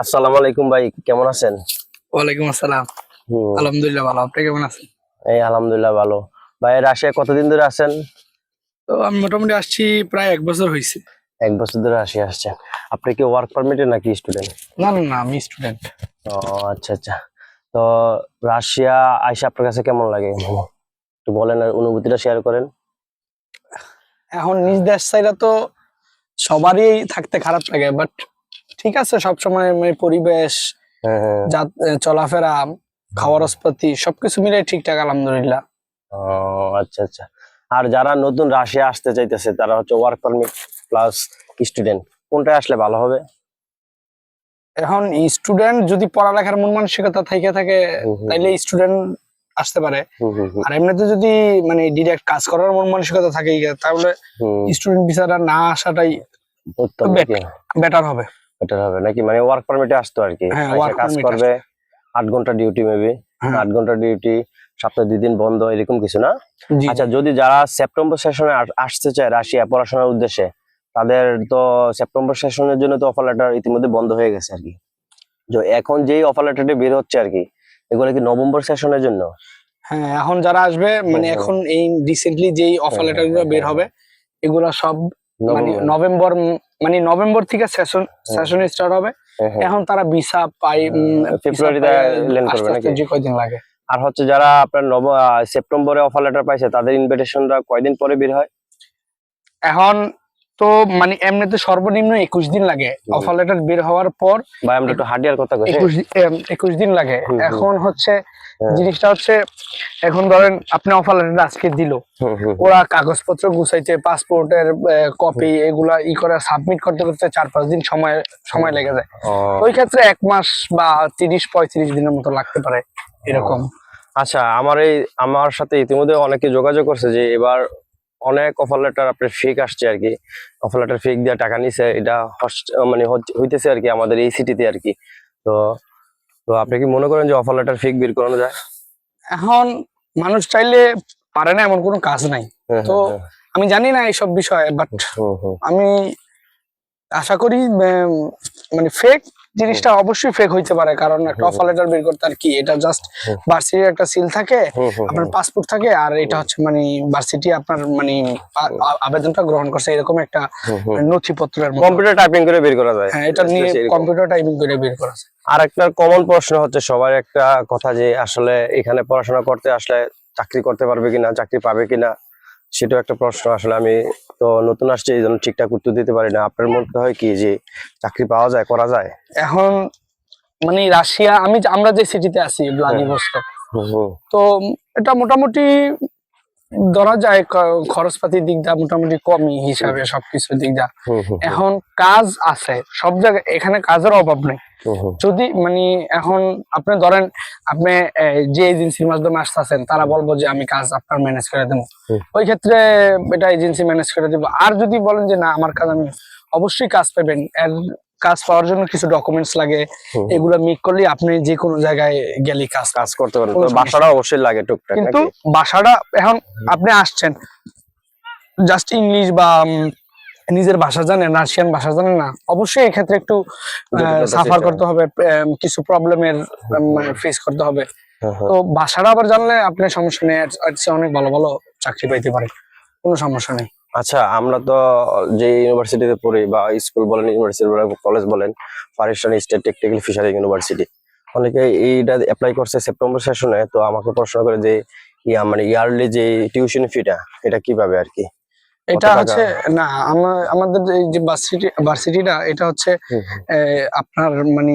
আসসালামু আলাইকুম ভাই কেমন আছেন? ওয়ালাইকুম আসসালাম। আলহামদুলিল্লাহ ভালো। আপনি কেমন আছেন? এই আলহামদুলিল্লাহ ভালো। ভাই রাশিয়া কতদিন ধরে আছেন? তো আমি মোটামুটি আসছি প্রায় এক বছর হয়েছে এক বছর ধরে রাশিয়া আসছেন। আপনি কি ওয়ার্ক পারমিটে নাকি স্টুডেন্ট না না না আমি স্টুডেন্ট ও আচ্ছা আচ্ছা। তো রাশিয়া আইসা আপনার কাছে কেমন লাগে? একটু বলেন আর অনুভূতিটা শেয়ার করেন। এখন নিজ দেশ চাইলে তো সবারই থাকতে খারাপ লাগে বাট ঠিক আছে সবসময় মানে পরিবেশ হ্যাঁ হ্যাঁ। চলাফেরা খাওয়ার সবকিছু মিলে ঠিকঠাক আলহামদুলিল্লাহ। ও আচ্ছা আচ্ছা। আর যারা নতুন রাশিয়া আসতে চাইতেছে তারা হচ্ছে ওয়ার্ক পারমিট প্লাস স্টুডেন্ট কোনটা আসলে ভালো হবে? এখন স্টুডেন্ট যদি পড়ালেখার মন মানসিকতা থেকে থাকে তাইলে স্টুডেন্ট আসতে পারে। আর এমনিতে যদি মানে ডিরেক্ট কাজ করার মন মানসিকতা থাকে তাহলে স্টুডেন্ট ভিসাটা না আসাটাই বেটার হবে। বেটার হবে। নাকি মানে ওয়ার্ক পারমিটে আসতো আর কি হ্যাঁ, কাজ করবে আট ঘণ্টা ডিউটি মেবি হ্যাঁ। আট ঘণ্টা ডিউটি সপ্তাহে দুই দিন বন্ধ এরকম কিছু না? আচ্ছা যদি যারা সেপ্টেম্বর সেশনে আসতে চায় রাশিয়া পড়াশোনার উদ্দেশ্যে তাদের তো সেপ্টেম্বর সেশনের জন্য তো অফার লেটার ইতিমধ্যে বন্ধ হয়ে গেছে আর কি এখন যেই অফার লেটারটা বের হচ্ছে আর কি এগুলো কি নভেম্বর সেশনের জন্য? হ্যাঁ এখন যারা আসবে মানে এখন এই রিসেন্টলি যেই অফার লেটারগুলো বের। হবে এগুলা সব মানে নভেম্বর মানে নভেম্বর থেকে সেশন সেশন স্টার্ট হবে হ্যাঁ, হ্যাঁ। এখন তারা ভিসা পাই ফেব্রুয়ারি হ্যাঁ, ফেব্রুয়ারিতে visa লেন করবে নাকি? জি কয়দিন লাগে আর হচ্ছে যারা আপনার নব সেপ্টেম্বরে অফার লেটার পাইছে তাদের ইনভিটেশনটা কয়দিন পরে বের হয় এখন তো মানে এমনিতে সর্বনিম্ন একুশ দিন লাগে। অফার লেটার বের হওয়ার পর আমরা একটু হার্ডিয়ার কথা একুশ দিন লাগে। এখন হচ্ছে হ্যাঁ। জিনিসটা হচ্ছে এখন ধরেন আপনি অফার লেটার আজকে দিল। ওরা কাগজপত্র গুছাইতে পাসপোর্টের কপি এগুলা ই করে সাবমিট করতে করতে চার পাঁচ দিন সময় সময় লেগে যায়। ওই ক্ষেত্রে এক মাস বা তিরিশ পঁয়ত্রিশ দিনের মতো লাগতে পারে এরকম। আচ্ছা আমার এই আমার সাথে ইতিমধ্যে অনেকে যোগাযোগ করছে যে এবার অনেক অফার লেটার আপনার ফেক আসছে আর কি অফার লেটার ফেক দিয়ে টাকা নিছে এটা মানে হইতেছে আর কি আমাদের এই সিটিতে আর কি তো তো আপনি কি মনে করেন যে অফার লেটার ফেক বের করানো যায়? এখন মানুষ চাইলে পারে না এমন কোনো কাজ নাই। হ্যাঁ, তো হ্যাঁ, আমি জানি না এইসব বিষয়ে বাট আমি আশা করি মানে ফেক জিনিসটা অবশ্যই ফেক হইতে পারে কারণ একটা অফার লেটার বের করতে আর কি? এটা জাস্ট। ভার্সিটির একটা সিল থাকে আপনার পাসপোর্ট থাকে আর এটা হচ্ছে মানে ভার্সিটি আপনার মানে আবেদনটা গ্রহণ করছে এরকম একটা। নথিপত্রের কম্পিউটার টাইপিং করে বের করা যায়। হ্যাঁ এটা নিয়ে কম্পিউটার টাইপিং করে বের করা আছে। আর একটা কমন প্রশ্ন হচ্ছে সবার একটা কথা যে আসলে এখানে পড়াশোনা করতে আসলে চাকরি করতে পারবে কিনা চাকরি পাবে কিনা সেটাও একটা প্রশ্ন। আসলে আমি তো নতুন আসছে এই জন্য ঠিকঠাক উত্তর দিতে পারি না। আপনার মনে হয় কি যে চাকরি পাওয়া যায় করা যায়? এখন মানে রাশিয়া আমি আমরা যে সিটিতে আছি ভ্লাদিভস্টক হুম, তো এটা মোটামুটি ধরা যায় খরচপাতির দিক দা মোটামুটি কমই হিসাবে সবকিছুর দিক দা হুম, হুম, এখন কাজ আছে সব জায়গায় এখানে কাজের অভাব নেই। যদি মানে এখন আপনি ধরেন আপনি যে এজেন্সির মাধ্যমে আসতেছেন তারা বলব যে আমি কাজ আপনার ম্যানেজ করে দেবো। ওই ক্ষেত্রে এটা এজেন্সি ম্যানেজ করে দিব। আর যদি বলেন যে না আমার কাজ আমি অবশ্যই কাজ পাবেন। এর কাজ পাওয়ার জন্য কিছু ডকুমেন্টস লাগে এগুলো মিক করলে আপনি যে কোনো জায়গায় গেলে কাজ কাজ করতে পারেন তো বাসাটা অবশ্যই লাগে টুকটাক কিন্তু? ভাষাটা এখন আপনি আসছেন জাস্ট ইংলিশ বা নিজের ভাষা জানেন রাশিয়ান ভাষা জানেন না অবশ্যই এক্ষেত্রে একটু সাফার করতে হবে কিছু প্রবলেমের ফেস করতে হবে। তো ভাষাটা আবার জানলে আপনি সমস্যা নেই অনেক ভালো ভালো চাকরি পাইতে পারে কোনো সমস্যা নেই। আচ্ছা আমরা তো যে ইউনিভার্সিটিতে পড়ি বা স্কুল বলেন ইউনিভার্সিটি বলেন কলেজ বলেন ফারিস্টান স্টেট টেকনিক্যাল ফিশারি ইউনিভার্সিটি অনেকে এইটা অ্যাপ্লাই করছে সেপ্টেম্বর সেশনে তো আমাকে প্রশ্ন করে যে ইয়া মানে ইয়ারলি যে টিউশন ফিটা এটা কীভাবে আর কি? এটা হচ্ছে না আমা- আমাদের যে ভার্সিটি ভার্সিটিটা এটা হচ্ছে আপনার মানে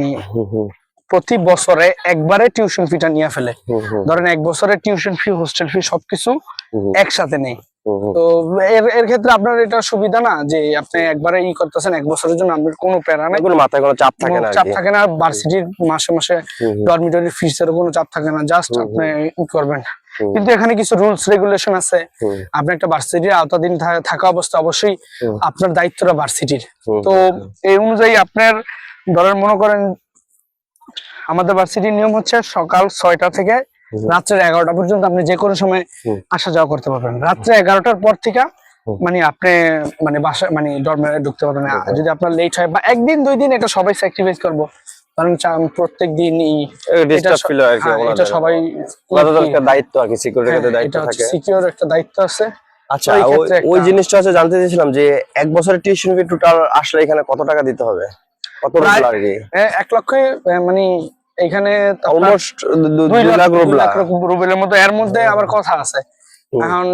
প্রতি বছরে একবারে টিউশন ফিটা নিয়ে ফেলে। ধরেন এক বছরে টিউশন ফি হোস্টেল ফি সবকিছু একসাথে নেই। তো এর এর ক্ষেত্রে আপনার এটা সুবিধা না? যে আপনি একবারে ই করতেছেন এক বছরের জন্য আপনার কোনো প্যারা নাই। কোনো মাথায় কোনো চাপ থাকে না চাপ থাকে না ভার্সিটির মাসে মাসে ডরমিটরি ফিস এর কোনো চাপ থাকে না জাস্ট আপনি ই করবেন। কিন্তু এখানে কিছু রুলস রেগুলেশন আছে। আপনি একটা ভার্সিটির আওতাধীন থাকা অবস্থা অবশ্যই আপনার দায়িত্বটা ভার্সিটির তো এই অনুযায়ী আপনার ধরেন মনে করেন আমাদের ভার্সিটির নিয়ম হচ্ছে সকাল ছয়টা থেকে। রাত্রের এগারোটা পর্যন্ত আপনি যে কোনো সময় আসা যাওয়া করতে পারবেন। রাত্রে এগারোটার পর থেকে মানে আপনি মানে বাসা মানে ডরমে ঢুকতে পারবেন। যদি আপনার লেট হয় বা একদিন দুই দিন এটা সবাই স্যাক্রিফাইস করব। প্রত্যেক দিনই হয় এটা সবাই দায়িত্ব আর কি সিকিউরিটি হ্যাঁ, দায়িত্ব থাকে। সিকিউর একটা দায়িত্ব আছে। আচ্ছা ওই জিনিসটা হচ্ছে জানতে যে এক বছরের টিউশন ফি টোটাল আসলে এখানে কত টাকা দিতে হবে? কত আর কি? এক লক্ষে মানে এখানে অলমোস্ট দুই দুই লাখ রুবেলের মতো এর মধ্যে আবার কথা আছে। এখন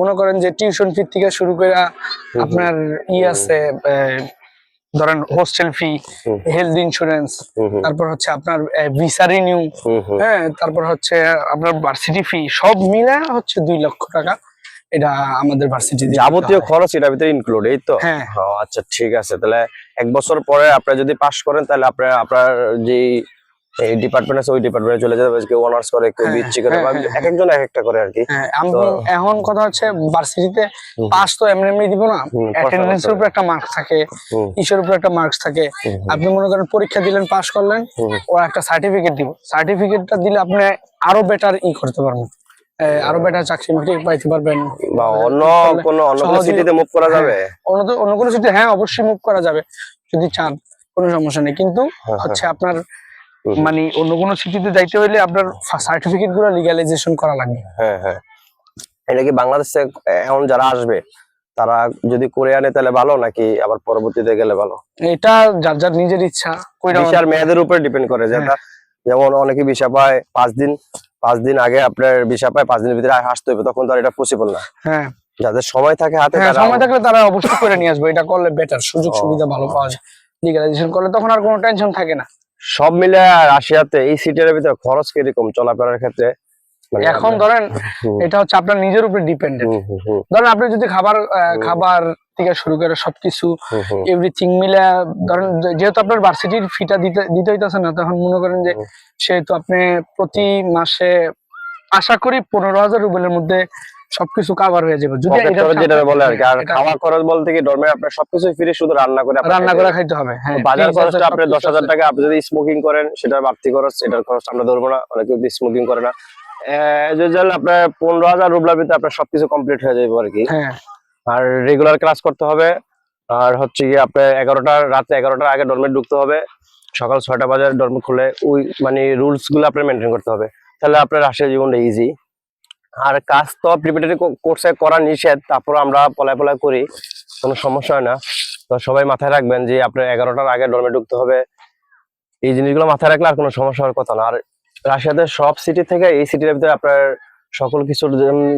মনে করেন যে টিউশন ফি থেকে শুরু করে আপনার ই আছে ধরেন হোস্টেল ফি। হেলথ ইন্স্যুরেন্স তারপর হচ্ছে আপনার ভিসা রিনিউ। হ্যাঁ তারপর হচ্ছে আপনার ভার্সিটি ফি সব মিলে হচ্ছে দুই লক্ষ টাকা। এটা আমাদের ভার্সিটি যাবতীয় খরচ এটার ভিতরে ইনক্লুড এই তো? হ্যাঁ। আচ্ছা ঠিক আছে। তাহলে এক বছর পরে আপনি যদি পাশ করেন তাহলে আপনার আপনার যে এই ডিপার্টমেন্ট আছে ওই ডিপার্টমেন্টে চলে যাবে কেউ অনার্স করে কেউ হ্যাঁ, বিএসসি করে হ্যাঁ, হ্যাঁ, এক একজন এক একটা করে আর কি। হ্যাঁ এখন কথা হচ্ছে ভার্সিটিতে পাস তো এমনি এমনি দিব না অ্যাটেন্ডেন্সের উপর একটা মার্কস থাকে ইসের উপর একটা মার্কস থাকে আপনি মনে করেন পরীক্ষা দিলেন পাস করলেন ওরা একটা সার্টিফিকেট দিব। সার্টিফিকেটটা দিলে আপনি আরও বেটার ই করতে পারবেন। আরও বেটার চাকরি বাকরি পাইতে পারবেন। বা অন্য কোনো অন্য কোনো সিটিতে মুভ করা যাবে? অন্য অন্য কোনো সিটি হ্যাঁ অবশ্যই মুভ করা যাবে যদি চান কোনো সমস্যা নেই। কিন্তু হ্যাঁ, হচ্ছে আপনার। মানে অন্য কোনো সিটিতে যাইতে হইলে আপনার সার্টিফিকেটগুলো লিগালাইজেশন করা লাগবে। হ্যাঁ হ্যাঁ। এটা কি বাংলাদেশে এখন যারা আসবে তারা যদি করে আনে তাহলে ভালো নাকি আবার পরবর্তীতে গেলে ভালো? এটা যার যার নিজের ইচ্ছা ভিসার মেয়াদের উপরে ডিপেন্ড করে হ্যাঁ। যেটা যেমন অনেকে ভিসা পায় পাঁচ দিন পাঁচ দিন আগে আপনার ভিসা পায় পাঁচ দিনের ভিতরে আসতে হবে তখন তো আর এটা পসিবল না। হ্যাঁ। যাদের সময় থাকে হাতে হ্যাঁ সময় থাকলে তারা অবশ্যই করে নিয়ে আসবে এটা করলে বেটার সুযোগ সুবিধা ভালো পাওয়া যায়। লিগালাইজেশন করলে তখন আর কোনো টেনশন থাকে না। সব মিলে রাশিয়াতে এই সিটের ভিতরে খরচ কীরকম চলাফেরার ক্ষেত্রে? মানে এখন ধরেন এটা হচ্ছে আপনার নিজের উপরে ডিপেন্ডেন্ট ধরেন আপনি যদি খাবার খাবার থেকে শুরু করে সবকিছু এভরিথিং মিলে ধরেন যেহেতু আপনার ভার্সিটির ফিটা দিতে দিতে হইতেছে না তখন মনে করেন যে সেহেতু আপনি প্রতি মাসে আশা করি পনেরো হাজার রুবেলের মধ্যে সবকিছু কাভার হয়ে যাবে। যদি যেটা বলে আর কি। আর খাওয়া খরচ বলতে কি ডরমে আপনার সবকিছু ফ্রি শুধু রান্না করে রান্না করে খাইতে হবে হ্যাঁ বাজার খরচটা দশ হাজার টাকা আপনি যদি স্মোকিং করেন সেটা বাড়তি খরচ এটার খরচ আমরা ধরবো না অনেকে যদি স্মোকিং করে না। আপনার পনেরো হাজার রুবলার ভিতরে আপনার সবকিছু কমপ্লিট হয়ে যাবে আর কি। হ্যাঁ। আর রেগুলার ক্লাস করতে হবে। আর হচ্ছে কি আপনার এগারোটার রাতে এগারোটার আগে ডরমে ঢুকতে হবে। সকাল ছয়টা বাজার ডরম খুলে ওই মানে রুলসগুলো আপনার মেনটেন করতে হবে। তাহলে আপনার রাশিয়া জীবনটা ইজি আর কাজ তো প্রিপারেটরি কোর্সে করা নিষেধ, তারপর আমরা পলায় পলায় করি, কোনো সমস্যা হয় না। তো সবাই মাথায় রাখবেন যে আপনার এগারোটার আগে ডরমে ঢুকতে হবে। এই জিনিসগুলো মাথায় রাখলে আর কোনো সমস্যা হওয়ার কথা না। আর রাশিয়াতে সব সিটি থেকে এই সিটির ভিতরে আপনার সকল কিছুর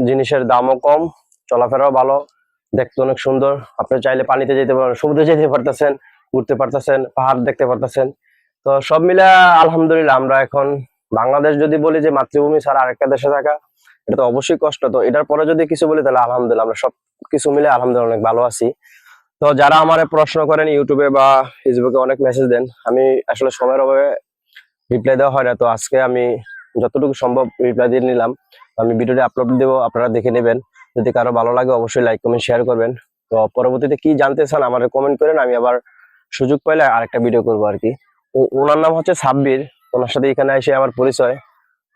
জিনিসের দামও কম, চলাফেরাও ভালো, দেখতে অনেক সুন্দর। আপনি চাইলে পানিতে যেতে পারেন সমুদ্রে যেতে পারতেছেন, ঘুরতে পারতেছেন, পাহাড় দেখতে পারতেছেন। তো সব মিলে আলহামদুলিল্লাহ আমরা এখন বাংলাদেশ যদি বলি যে মাতৃভূমি ছাড়া আরেকটা দেশে থাকা, এটা তো অবশ্যই কষ্ট। তো এটার পরে যদি কিছু বলি, তাহলে আলহামদুলিল্লাহ আমরা সব কিছু মিলে আলহামদুলিল্লাহ অনেক ভালো আছি। তো যারা আমার প্রশ্ন করেন ইউটিউবে বা ফেসবুকে অনেক মেসেজ দেন, আমি আসলে সময়ের অভাবে রিপ্লাই দেওয়া হয় না। তো আজকে আমি যতটুকু সম্ভব রিপ্লাই দিয়ে নিলাম। আমি ভিডিওটি আপলোড দেবো, আপনারা দেখে নেবেন। যদি কারও ভালো লাগে, অবশ্যই লাইক কমেন্ট শেয়ার করবেন। তো পরবর্তীতে কি জানতে চান, আমার কমেন্ট করেন, আমি আবার সুযোগ পাইলে আরেকটা ভিডিও করব আর কি। ওনার নাম হচ্ছে সাব্বির। ওনার সাথে এখানে এসে আমার পরিচয়।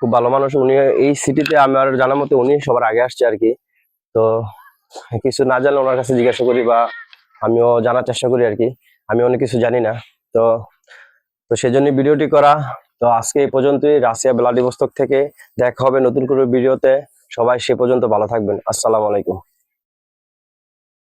খুব ভালো মানুষ। উনি এই সিটিতে আমার জানার মতো উনি সবার আগে আসছে আর কি। তো কিছু না জানলে ওনার কাছে জিজ্ঞাসা করি বা আমিও জানার চেষ্টা করি আর কি। আমি অনেক কিছু জানি না। তো তো সেজন্য ভিডিওটি করা। তো আজকে এই পর্যন্তই। রাশিয়া ব্লাডিবস্তক থেকে দেখা হবে নতুন কোনো ভিডিওতে। সবাই সে পর্যন্ত ভালো থাকবেন। আসসালামু আলাইকুম।